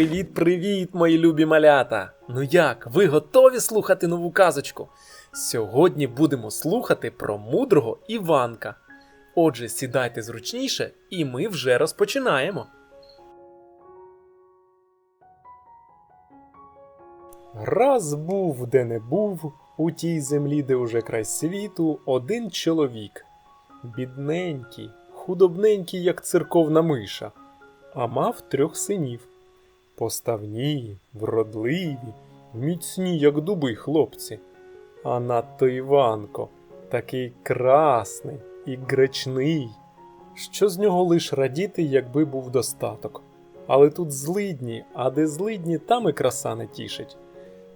Привіт, привіт, мої любі малята! Ну як, ви готові слухати нову казочку? Сьогодні будемо слухати про мудрого Іванка. Отже, сідайте зручніше, і ми вже розпочинаємо. Раз був, де не був, у тій землі, де уже край світу, один чоловік. Бідненький, худобненький, як церковна миша, а мав трьох синів. Поставні, вродливі, міцні, як дуби хлопці. А надто Іванко, такий красний і гречний, що з нього лиш радіти, якби був достаток. Але тут злидні, а де злидні, там і краса не тішить.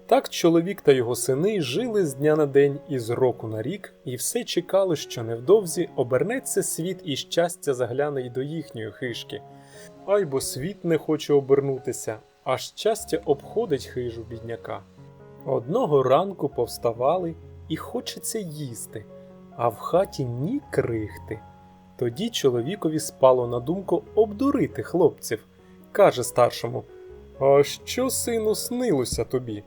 Так чоловік та його сини жили з дня на день і з року на рік, і все чекали, що невдовзі обернеться світ і щастя загляне й до їхньої хишки. Ай бо світ не хоче обернутися, а щастя обходить хижу бідняка. Одного ранку повставали і хочеться їсти, а в хаті ні крихти. Тоді чоловікові спало на думку обдурити хлопців. Каже старшому: А що, сину, снилося тобі?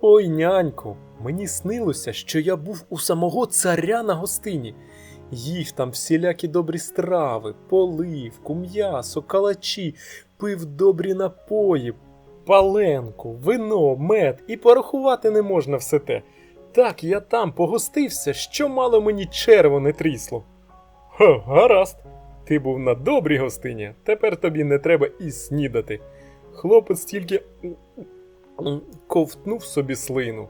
Ой, няньку, мені снилося, що я був у самого царя на гостині. Їв там всілякі добрі страви, поливку, м'ясо, калачі, пив добрі напої, паленку, вино, мед і порахувати не можна все те. Так я там погостився, що мало мені черво не трісло. Ха, гаразд. Ти був на добрій гостині, тепер тобі не треба і снідати. Хлопець тільки ковтнув собі слину.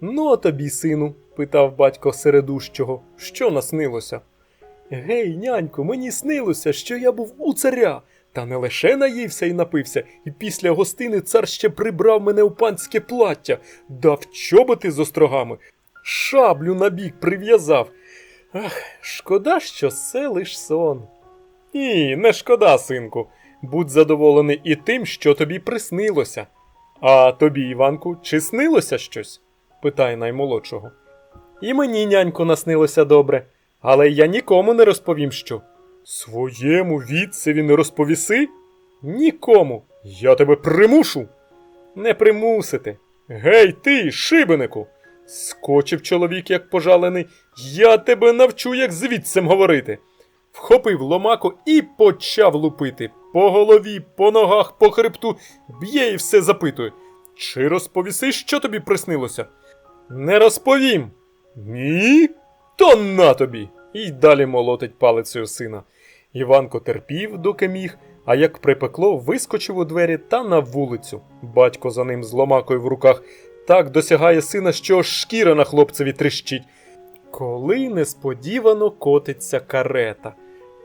Ну, а тобі, сину, питав батько середущого, що наснилося? Гей, няньку, мені снилося, що я був у царя, та не лише наївся і напився, і після гостини цар ще прибрав мене у панське плаття, дав чоботи з острогами, шаблю на бік прив'язав. Ах, шкода, що це лиш сон. Ні, не шкода, синку. Будь задоволений і тим, що тобі приснилося. А тобі, Іванку, чи снилося щось? питає наймолодшого. І мені, нянько, наснилося добре, але я нікому не розповім що. Своєму відцеві не розповіси? Нікому. Я тебе примушу. Не примусите. Гей, ти, шибенику. Скочив чоловік, як пожалений. Я тебе навчу, як звідцем говорити. Вхопив ломаку і почав лупити. По голові, по ногах, по хребту б'є і все запитує. Чи розповіси, що тобі приснилося? Не розповім. Ні? То на тобі. І далі молотить палицею сина. Іванко терпів, доки міг, а як припекло, вискочив у двері та на вулицю. Батько за ним з ломакою в руках так досягає сина, що шкіра на хлопцеві тріщить. Коли несподівано котиться карета.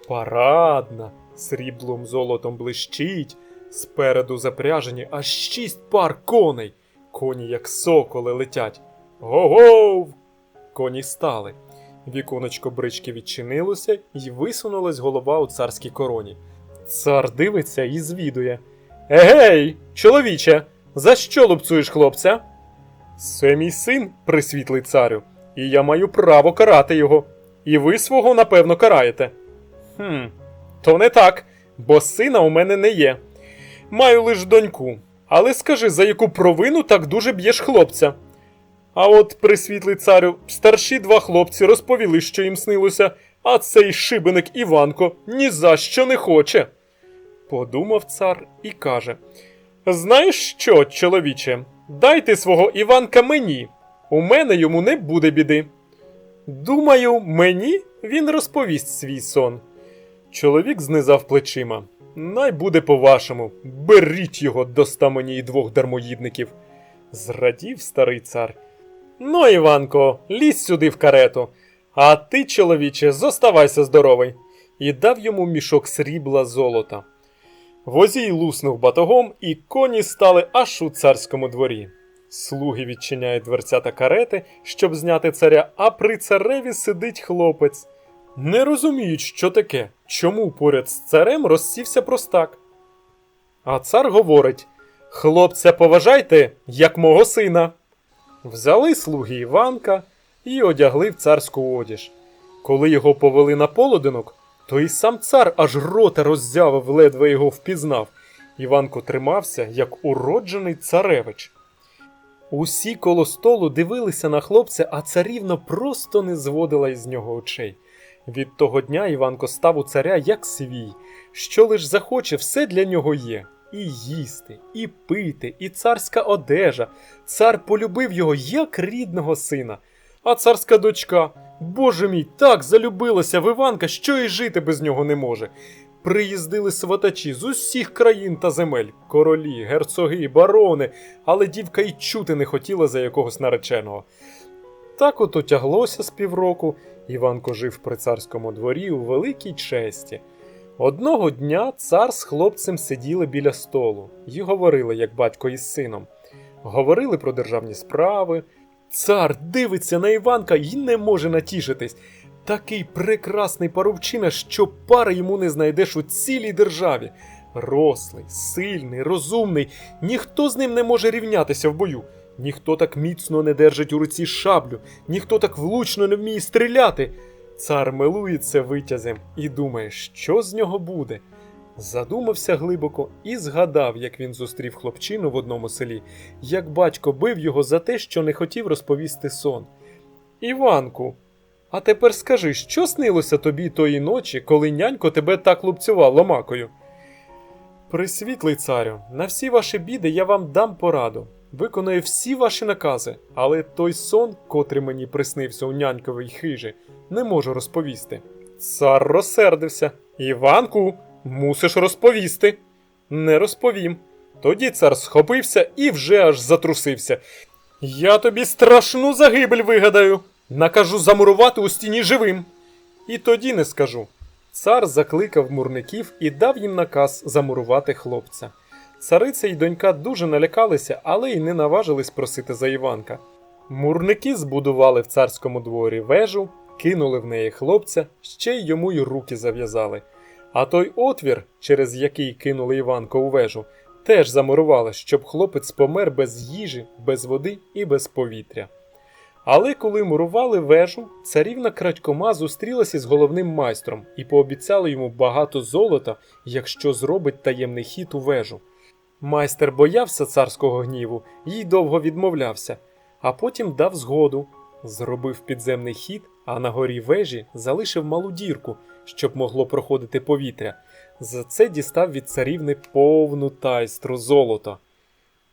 Парадна, сріблом золотом блищить, спереду запряжені аж шість пар коней. Коні, як соколи, летять. Гогов! Коні стали. Віконечко брички відчинилося і висунулась голова у царській короні. Цар дивиться і звідує. Егей, чоловіче, за що лупцуєш хлопця? Це мій син, присвітлий царю, і я маю право карати його. І ви свого, напевно, караєте. Хм, то не так, бо сина у мене не є. Маю лиш доньку. Але скажи, за яку провину так дуже б'єш хлопця? А от, присвітлий царю, старші два хлопці розповіли, що їм снилося, а цей шибеник Іванко ні за що не хоче. Подумав цар і каже: Знаєш що, чоловіче, дайте свого Іванка мені. У мене йому не буде біди. Думаю, мені він розповість свій сон. Чоловік знизав плечима. Най буде по-вашому, беріть його до ста мені й двох дармоїдників. Зрадів старий цар. Ну, Іванко, лізь сюди в карету, а ти, чоловіче, зоставайся здоровий, і дав йому мішок срібла золота. Возій луснув батогом, і коні стали аж у царському дворі. Слуги відчиняють дверцята карети, щоб зняти царя, а при цареві сидить хлопець. Не розуміють, що таке, чому поряд з царем розсівся простак. А цар говорить: Хлопця, поважайте, як мого сина. Взяли слуги Іванка і одягли в царську одіж. Коли його повели на полуденок, то і сам цар аж рота роззявив, ледве його впізнав, Іванко тримався, як уроджений царевич. Усі коло столу дивилися на хлопця, а царівна просто не зводила із нього очей. Від того дня Іванко став у царя як свій, що лиш захоче, все для нього є. І їсти, і пити, і царська одежа. Цар полюбив його як рідного сина. А царська дочка, боже мій, так залюбилася в Іванка, що і жити без нього не може. Приїздили сватачі з усіх країн та земель, королі, герцоги, барони, але дівка й чути не хотіла за якогось нареченого. Так от отяглося з півроку, Іванко жив при царському дворі у великій честі. Одного дня цар з хлопцем сиділи біля столу і говорили, як батько із сином. Говорили про державні справи. Цар дивиться на Іванка і не може натішитись. Такий прекрасний парубчина, що пари йому не знайдеш у цілій державі. Рослий, сильний, розумний, ніхто з ним не може рівнятися в бою. Ніхто так міцно не держить у руці шаблю, ніхто так влучно не вміє стріляти. Цар милується витязем і думає, що з нього буде. Задумався глибоко і згадав, як він зустрів хлопчину в одному селі, як батько бив його за те, що не хотів розповісти сон. Іванку, а тепер скажи, що снилося тобі тої ночі, коли нянько тебе так лупцював ломакою? Присвітлий царю, на всі ваші біди я вам дам пораду. Виконую всі ваші накази, але той сон, котрий мені приснився у няньковій хижі, не можу розповісти. Цар розсердився. Іванку, мусиш розповісти. Не розповім. Тоді цар схопився і вже аж затрусився. Я тобі страшну загибель вигадаю. Накажу замурувати у стіні живим. І тоді не скажу. Цар закликав мурників і дав їм наказ замурувати хлопця. Цариця й донька дуже налякалися, але й не наважились просити за Іванка. Мурники збудували в царському дворі вежу, кинули в неї хлопця, ще й йому й руки зав'язали. А той отвір, через який кинули Іванка у вежу, теж замурували, щоб хлопець помер без їжі, без води і без повітря. Але коли мурували вежу, царівна крадькома зустрілася з головним майстром і пообіцяла йому багато золота, якщо зробить таємний хід у вежу. Майстер боявся царського гніву їй довго відмовлявся, а потім дав згоду, зробив підземний хід, а на горі вежі залишив малу дірку, щоб могло проходити повітря. За це дістав від царівни повну тайстру золота.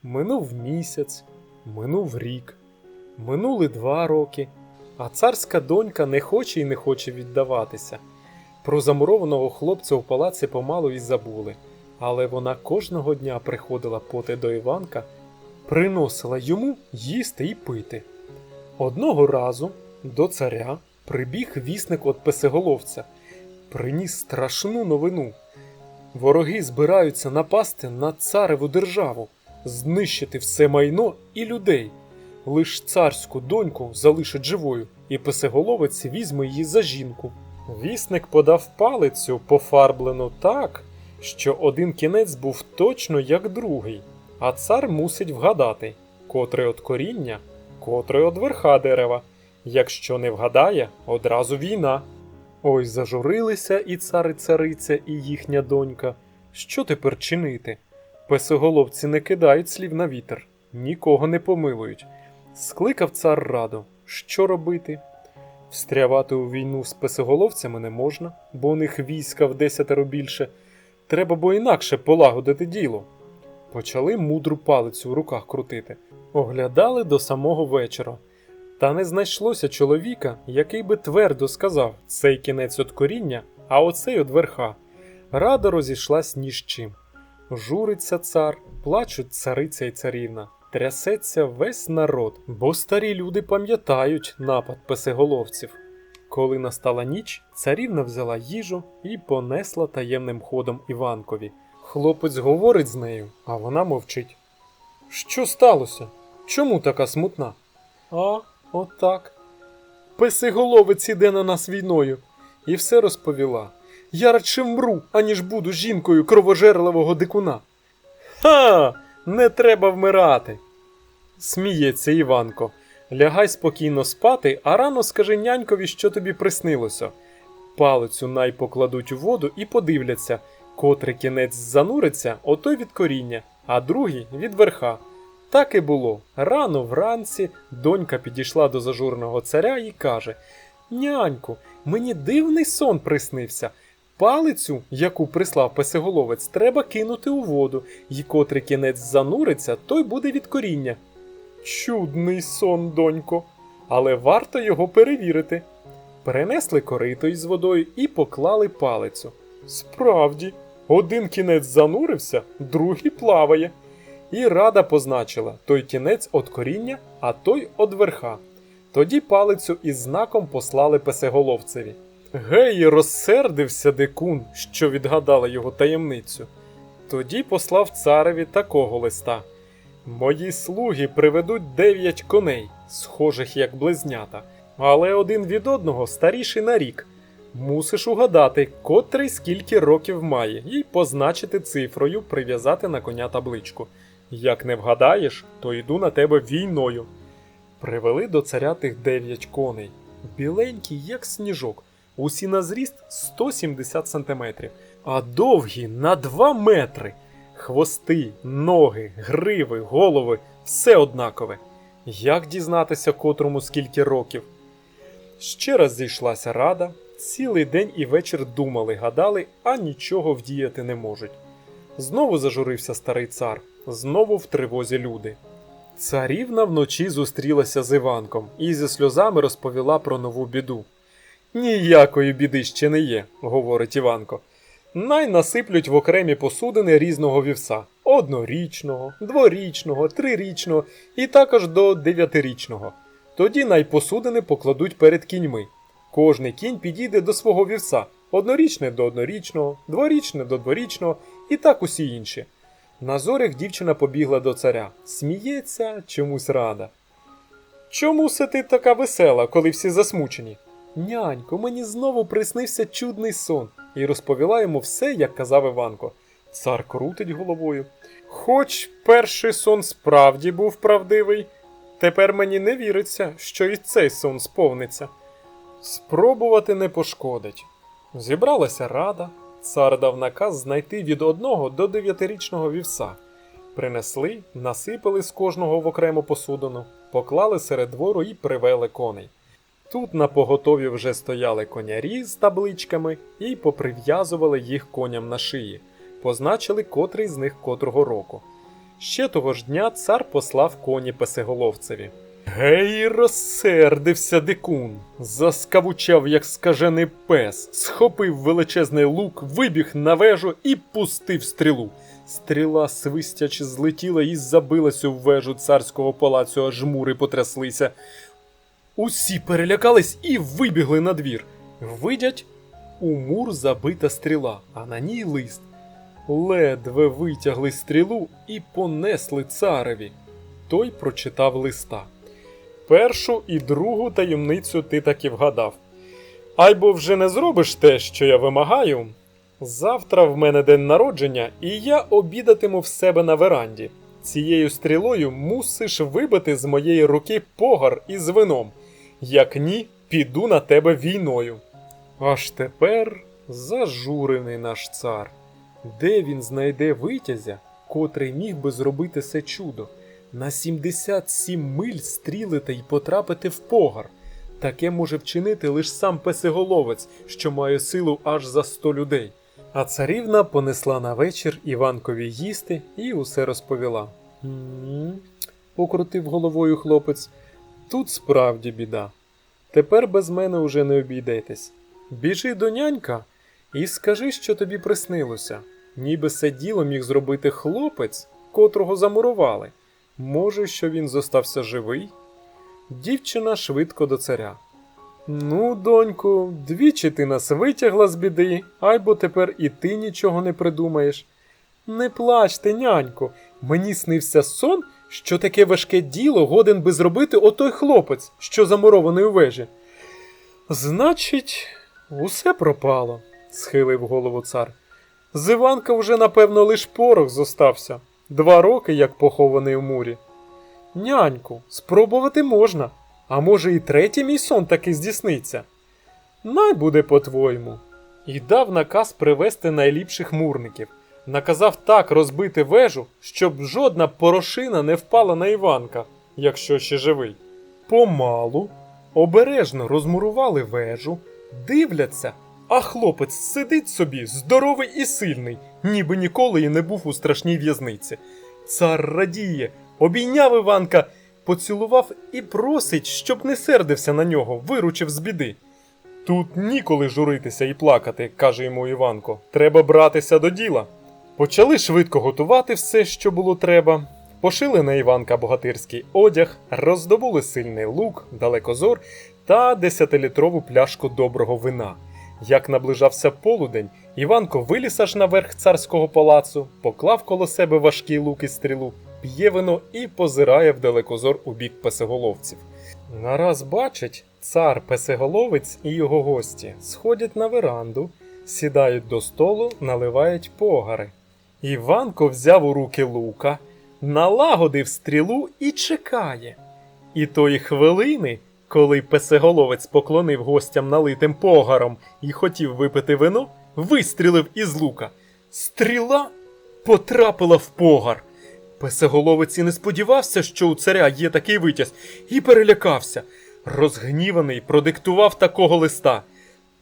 Минув місяць, минув рік, минули два роки, а царська донька не хоче і не хоче віддаватися. Про замурованого хлопця у палаці помалу й забули але вона кожного дня приходила поти до Іванка, приносила йому їсти і пити. Одного разу до царя прибіг вісник от песеголовця, приніс страшну новину. Вороги збираються напасти на цареву державу, знищити все майно і людей. Лиш царську доньку залишить живою, і песеголовець візьме її за жінку. Вісник подав палицю, пофарблену так, що один кінець був точно як другий, а цар мусить вгадати, котрий от коріння, котрий от верха дерева. Якщо не вгадає, одразу війна. Ой, зажурилися і цар цариця, і їхня донька. Що тепер чинити? Песоголовці не кидають слів на вітер, нікого не помилують. Скликав цар раду, що робити? Встрявати у війну з песоголовцями не можна, бо у них війська в десятеро більше. Треба бо інакше полагодити діло. Почали мудру палицю в руках крутити, оглядали до самого вечора. Та не знайшлося чоловіка, який би твердо сказав цей кінець от коріння, а оцей от верха. Рада розійшлась ні з чим. Журиться цар, плачуть цариця й царівна, трясеться весь народ, бо старі люди пам'ятають напад песеголовців. Коли настала ніч, царівна взяла їжу і понесла таємним ходом Іванкові. Хлопець говорить з нею, а вона мовчить. Що сталося? Чому така смутна? А, отак. Песиголовець іде на нас війною. І все розповіла. Я радше вмру, аніж буду жінкою кровожерливого дикуна. Ха! Не треба вмирати. Сміється Іванко. Лягай спокійно спати, а рано скажи нянькові, що тобі приснилося. Палицю най покладуть у воду і подивляться, Котрий кінець зануриться, отой від коріння, а другий від верха. Так і було. Рано вранці донька підійшла до зажурного царя і каже: Няньку, мені дивний сон приснився. Палицю, яку прислав песиголовець, треба кинути у воду, і котрий кінець зануриться, той буде від коріння. Чудний сон, донько, але варто його перевірити. Перенесли корито із водою і поклали палицю. Справді, один кінець занурився, другий плаває. І рада позначила той кінець од коріння, а той од верха. Тоді палицю із знаком послали песеголовцеві. Гей, розсердився дикун, що відгадала його таємницю. Тоді послав цареві такого листа. Мої слуги приведуть дев'ять коней, схожих як близнята, але один від одного старіший на рік. Мусиш угадати, котрий скільки років має, і позначити цифрою, прив'язати на коня табличку. Як не вгадаєш, то йду на тебе війною. Привели до царя тих дев'ять коней, біленькі, як сніжок, усі на зріст 170 сантиметрів, а довгі на 2 метри. Хвости, ноги, гриви, голови все однакове. Як дізнатися котрому скільки років? Ще раз зійшлася рада, цілий день і вечір думали, гадали, а нічого вдіяти не можуть. Знову зажурився старий цар, знову в тривозі люди. Царівна вночі зустрілася з Іванком і зі сльозами розповіла про нову біду. Ніякої біди ще не є, говорить Іванко. Най насиплють в окремі посудини різного вівса однорічного, дворічного, трирічного і також до дев'ятирічного. Тоді най посудини покладуть перед кіньми. Кожний кінь підійде до свого вівса однорічне до однорічного, дворічне до дворічного і так усі інші. На зорях дівчина побігла до царя, сміється, чомусь рада. Чому се ти така весела, коли всі засмучені? Нянько, мені знову приснився чудний сон, і розповіла йому все, як казав Іванко. Цар крутить головою. Хоч перший сон справді був правдивий, тепер мені не віриться, що і цей сон сповниться. Спробувати не пошкодить. Зібралася рада, цар дав наказ знайти від одного до дев'ятирічного вівса. Принесли, насипали з кожного в окрему посудину, поклали серед двору і привели коней. Тут на поготові вже стояли конярі з табличками і поприв'язували їх коням на шиї, позначили котрий з них котрого року. Ще того ж дня цар послав коні песеголовцеві. Гей, розсердився дикун, заскавучав, як скажений пес, схопив величезний лук, вибіг на вежу і пустив стрілу. Стріла, свистячи, злетіла і забилась у вежу царського палацю, аж мури потряслися. Усі перелякались і вибігли на двір. Видять, у мур забита стріла, а на ній лист. Ледве витягли стрілу і понесли цареві. Той прочитав листа. Першу і другу таємницю ти таки вгадав. Айбо вже не зробиш те, що я вимагаю. Завтра в мене день народження, і я обідатиму в себе на веранді. Цією стрілою мусиш вибити з моєї руки погар із вином. Як ні, піду на тебе війною. Аж тепер зажурений наш цар. Де він знайде витязя, котрий міг би зробити це чудо? На 77 миль стрілити й потрапити в погар. Таке може вчинити лише сам песиголовець, що має силу аж за 100 людей. А царівна понесла на вечір Іванкові їсти і усе розповіла. Покрутив головою хлопець. Тут справді біда. Тепер без мене уже не обійдетесь. Біжи до нянька і скажи, що тобі приснилося, ніби це діло міг зробити хлопець, котрого замурували. Може, що він зостався живий? Дівчина швидко до царя. Ну, доньку, двічі ти нас витягла з біди, айбо тепер і ти нічого не придумаєш. Не плачте, няньку, мені снився сон, що таке важке діло годен би зробити отой хлопець, що замурований у вежі. Значить, усе пропало, схилив голову цар. З Іванка вже, напевно, лиш порох зостався. Два роки, як похований у мурі. Няньку, спробувати можна, а може і третій мій сон таки здійсниться. Най буде по-твоєму. і дав наказ привезти найліпших мурників. Наказав так розбити вежу, щоб жодна порошина не впала на Іванка, якщо ще живий. Помалу, обережно розмурували вежу, дивляться, а хлопець сидить собі, здоровий і сильний, ніби ніколи і не був у страшній в'язниці. Цар радіє, обійняв Іванка, поцілував і просить, щоб не сердився на нього, виручив з біди. Тут ніколи журитися і плакати, каже йому Іванко. Треба братися до діла. Почали швидко готувати все, що було треба. Пошили на Іванка богатирський одяг, роздобули сильний лук, далекозор та десятилітрову пляшку доброго вина. Як наближався полудень, Іванко виліз аж наверх царського палацу, поклав коло себе важкий лук і стрілу, п'є вино і позирає в далекозор у бік песеголовців. Нараз бачить, цар песеголовець і його гості сходять на веранду, сідають до столу, наливають погари. Іванко взяв у руки лука, налагодив стрілу і чекає. І тої хвилини, коли песеголовець поклонив гостям налитим погаром і хотів випити вино, вистрілив із лука. Стріла потрапила в погар. Песеголовець і не сподівався, що у царя є такий витязь, і перелякався. Розгніваний продиктував такого листа.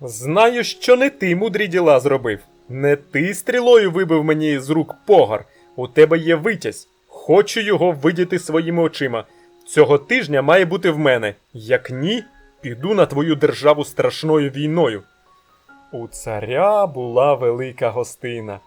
Знаю, що не ти мудрі діла зробив. Не ти стрілою вибив мені з рук погар. У тебе є витязь. Хочу його видіти своїми очима. Цього тижня має бути в мене. Як ні, піду на твою державу страшною війною. У царя була велика гостина.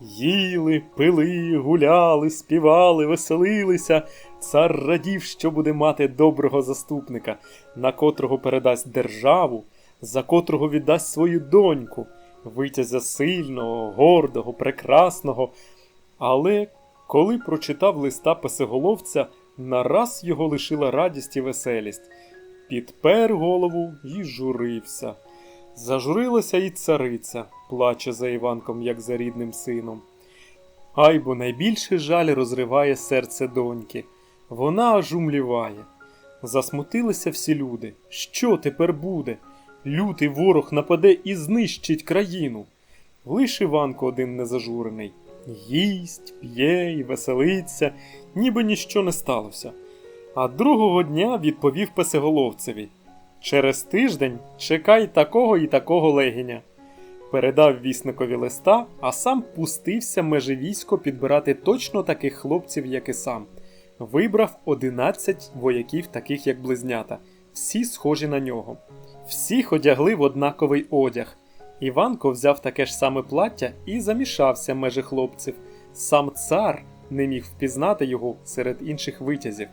Їли, пили, гуляли, співали, веселилися. Цар радів, що буде мати доброго заступника, на котрого передасть державу, за котрого віддасть свою доньку, витязя сильного, гордого, прекрасного. Але коли прочитав листа песеголовця, нараз його лишила радість і веселість. Підпер голову і журився. Зажурилася і цариця, плаче за Іванком, як за рідним сином. Ай, бо найбільший жаль розриває серце доньки. Вона аж умліває. Засмутилися всі люди. Що тепер буде? Лютий ворог нападе і знищить країну. Лиш Іванко один незажурений. Їсть, п'є і веселиться, ніби ніщо не сталося. А другого дня відповів песеголовцеві Через тиждень чекай такого і такого легіня. Передав вісникові листа, а сам пустився меже військо підбирати точно таких хлопців, як і сам. Вибрав 11 вояків, таких як близнята, всі схожі на нього. Всіх одягли в однаковий одяг. Іванко взяв таке ж саме плаття і замішався меже хлопців. Сам цар не міг впізнати його серед інших витязів.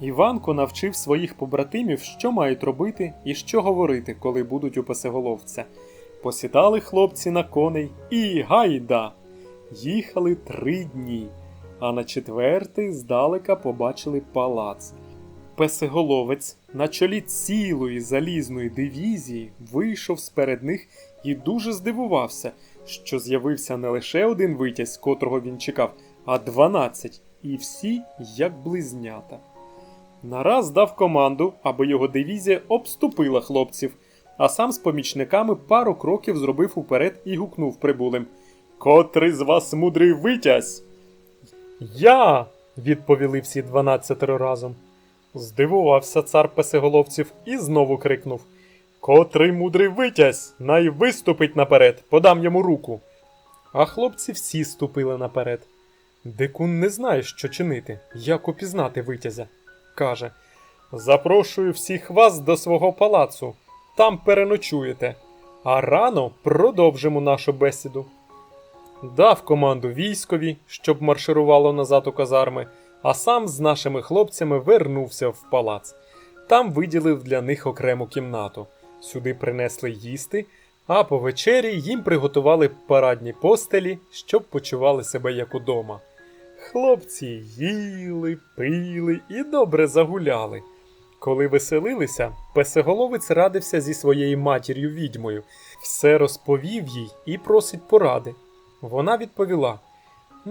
Іванко навчив своїх побратимів, що мають робити і що говорити, коли будуть у песеголовця. Посідали хлопці на коней і гайда! Їхали три дні, а на четвертий здалека побачили палац. Песеголовець на чолі цілої залізної дивізії вийшов сперед них і дуже здивувався, що з'явився не лише один витязь, котрого він чекав, а дванадцять, і всі як близнята. Нараз дав команду, аби його дивізія обступила хлопців, а сам з помічниками пару кроків зробив уперед і гукнув прибулим Котрий з вас мудрий витязь? Я. відповіли всі дванадцятеро разом. Здивувався цар песеголовців і знову крикнув Котрий мудрий витязь, най виступить наперед, подам йому руку. А хлопці всі ступили наперед. Дикун не знає, що чинити, як упізнати витязя. Каже Запрошую всіх вас до свого палацу, там переночуєте, а рано продовжимо нашу бесіду. Дав команду військові, щоб марширувало назад у казарми, а сам з нашими хлопцями вернувся в палац. Там виділив для них окрему кімнату. Сюди принесли їсти, а по вечері їм приготували парадні постелі, щоб почували себе як удома. Хлопці їли, пили і добре загуляли. Коли веселилися, песеголовець радився зі своєю матір'ю відьмою, все розповів їй і просить поради. Вона відповіла: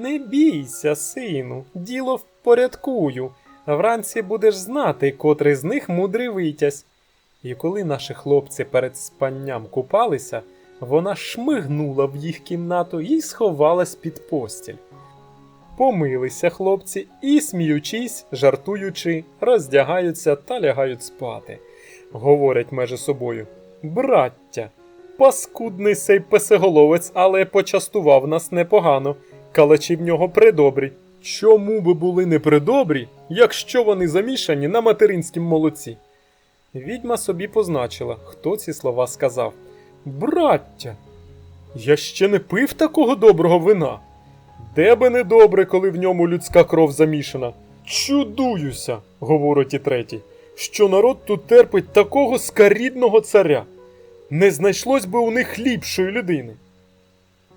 Не бійся, сину, діло впорядкую. Вранці будеш знати, котрий з них мудрий витязь. І коли наші хлопці перед спанням купалися, Вона шмигнула в їх кімнату і сховалась під постіль. Помилися хлопці і, сміючись, жартуючи, роздягаються та лягають спати. Говорять межі собою: Браття, паскудний сей песеголовець, але почастував нас непогано. Калачі в нього придобрі. Чому би були не придобрі, якщо вони замішані на материнськім молоці? Відьма собі позначила, хто ці слова сказав. Браття, я ще не пив такого доброго вина. Де би не добре, коли в ньому людська кров замішана. Чудуюся, говорить і третій, що народ тут терпить такого скарідного царя. Не знайшлось би у них ліпшої людини.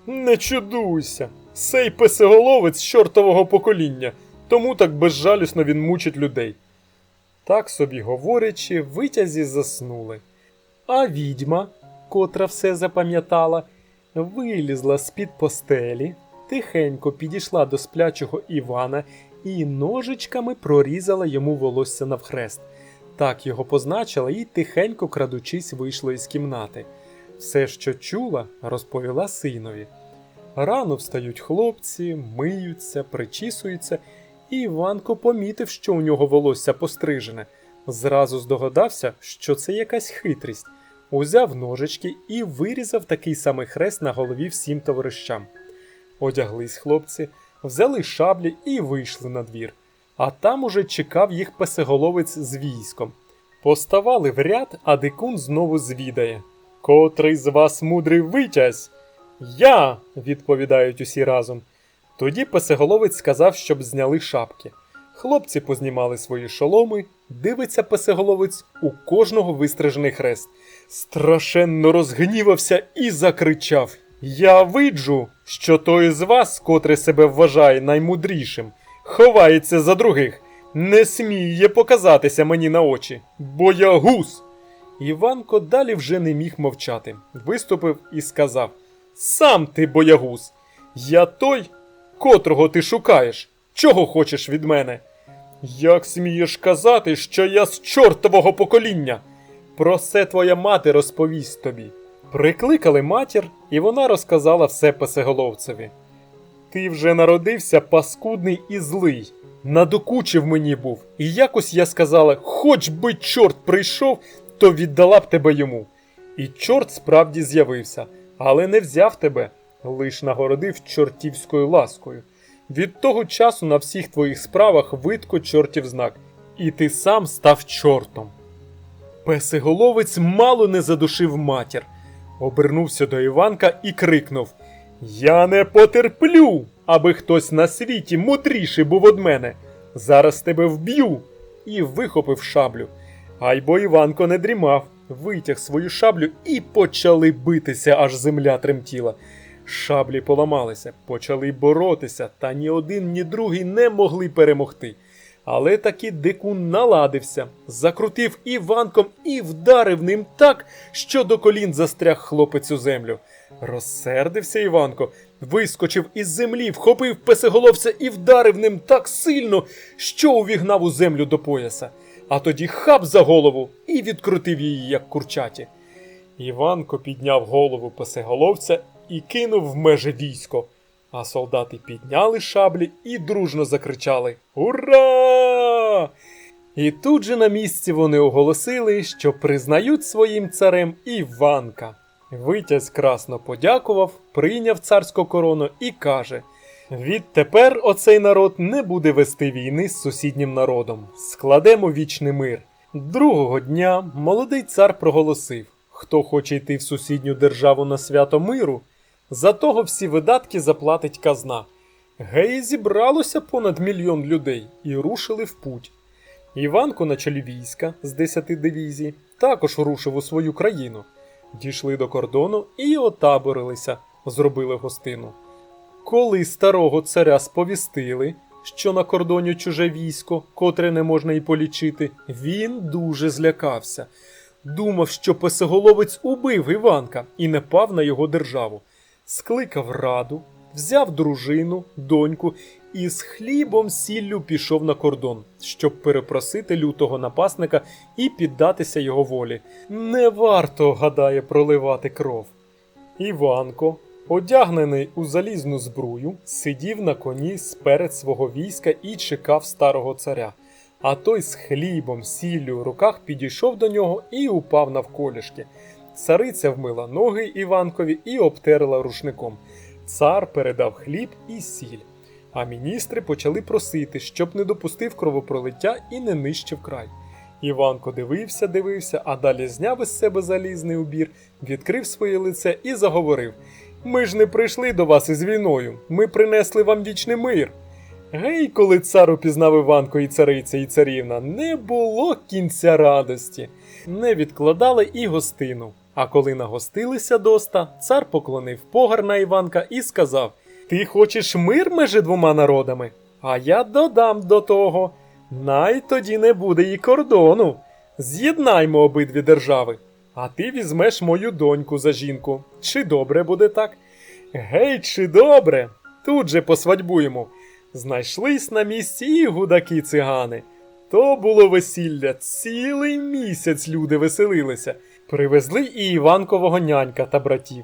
Не чудуйся, сей песеголовець чортового покоління, тому так безжалісно він мучить людей. Так собі говорячи, витязі заснули. А відьма, котра все запам'ятала, вилізла з-під постелі, тихенько підійшла до сплячого Івана і ножичками прорізала йому волосся навхрест. Так його позначила і тихенько крадучись вийшла із кімнати. Все, що чула, розповіла синові. Рано встають хлопці, миються, причісуються, і Іванко помітив, що у нього волосся пострижене. Зразу здогадався, що це якась хитрість. Узяв ножички і вирізав такий самий хрест на голові всім товаришам. Одяглись хлопці, взяли шаблі і вийшли на двір. А там уже чекав їх песеголовець з військом. Поставали в ряд, а дикун знову звідає. Котрий з вас мудрий витязь? Я, відповідають усі разом. Тоді песеголовець сказав, щоб зняли шапки. Хлопці познімали свої шоломи, дивиться песеголовець у кожного вистрижений хрест. Страшенно розгнівався і закричав: Я виджу, що той з вас, котрий себе вважає наймудрішим, ховається за других, не сміє показатися мені на очі, бо я гус. Іванко далі вже не міг мовчати. Виступив і сказав: Сам ти боягуз, я той, котрого ти шукаєш. Чого хочеш від мене? Як смієш казати, що я з чортового покоління? Про це твоя мати розповість тобі. Прикликали матір, і вона розказала все песеголовцеві. Ти вже народився паскудний і злий. Надокучив мені був, і якось я сказала, хоч би чорт прийшов, то віддала б тебе йому. І чорт справді з'явився, але не взяв тебе, лиш нагородив чортівською ласкою. Від того часу на всіх твоїх справах видко чортів знак, і ти сам став чортом. Песиголовець мало не задушив матір, обернувся до Іванка і крикнув: Я не потерплю, аби хтось на світі мудріший був од мене. Зараз тебе вб'ю. І вихопив шаблю. Айбо Іванко не дрімав, витяг свою шаблю і почали битися, аж земля тремтіла. Шаблі поламалися, почали боротися, та ні один, ні другий не могли перемогти. Але таки дикун наладився, закрутив Іванком і вдарив ним так, що до колін застряг хлопець у землю. Розсердився Іванко, вискочив із землі, вхопив песеголовця і вдарив ним так сильно, що увігнав у землю до пояса. А тоді хап за голову і відкрутив її, як курчаті. Іванко підняв голову песеголовця і кинув в меже військо. А солдати підняли шаблі і дружно закричали Ура! І тут же на місці вони оголосили, що признають своїм царем Іванка. Витязь красно подякував, прийняв царську корону і каже: Відтепер оцей народ не буде вести війни з сусіднім народом. Складемо вічний мир. Другого дня молодий цар проголосив: хто хоче йти в сусідню державу на свято миру, за того всі видатки заплатить казна. Геї зібралося понад мільйон людей і рушили в путь. Іванко на чолі війська з десяти дивізій також рушив у свою країну. Дійшли до кордону і отаборилися, зробили гостину. Коли старого царя сповістили, що на кордоні чуже військо, котре не можна й полічити, він дуже злякався. Думав, що песеголовець убив Іванка і не пав на його державу. Скликав раду, взяв дружину, доньку і з хлібом сіллю пішов на кордон, щоб перепросити лютого напасника і піддатися його волі. Не варто, гадає, проливати кров. Іванко, одягнений у залізну збрую, сидів на коні сперед свого війська і чекав старого царя. А той з хлібом, сіллю в руках підійшов до нього і упав навколішки. Цариця вмила ноги Іванкові і обтерла рушником. Цар передав хліб і сіль. А міністри почали просити, щоб не допустив кровопролиття і не нищив край. Іванко дивився, дивився, а далі зняв із себе залізний убір, відкрив своє лице і заговорив: Ми ж не прийшли до вас із війною, ми принесли вам вічний мир. Гей, коли цар упізнав Іванко і цариця, і царівна, не було кінця радості. Не відкладали і гостину. А коли нагостилися доста, цар поклонив погар на Іванка і сказав: Ти хочеш мир межи двома народами? А я додам до того. Най тоді не буде і кордону. З'єднаймо обидві держави. А ти візьмеш мою доньку за жінку. Чи добре буде так? Гей, чи добре? Тут же посвадьбуємо. Знайшлись на місці і гудаки цигани. То було весілля, цілий місяць люди веселилися. Привезли і Іванкового нянька та братів.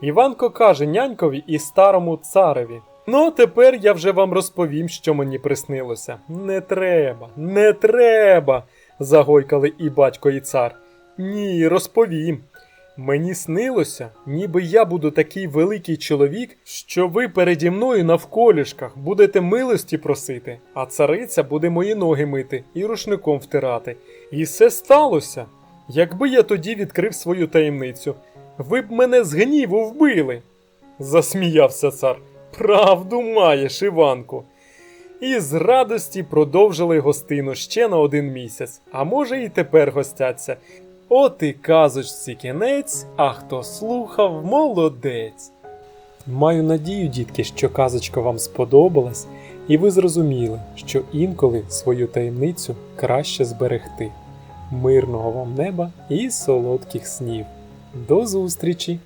Іванко каже нянькові і старому цареві. Ну, тепер я вже вам розповім, що мені приснилося. Не треба, не треба. загойкали і батько, і цар. Ні, розповім. Мені снилося, ніби я буду такий великий чоловік, що ви переді мною навколішках будете милості просити, а цариця буде мої ноги мити і рушником втирати. І все сталося. Якби я тоді відкрив свою таємницю, ви б мене з гніву вбили. Засміявся цар. Правду маєш, Іванку. І з радості продовжили гостину ще на один місяць, а може і тепер гостяться. От і казочці кінець, а хто слухав, молодець. Маю надію, дітки, що казочка вам сподобалась, і ви зрозуміли, що інколи свою таємницю краще зберегти. Мирного вам неба і солодких снів. До зустрічі!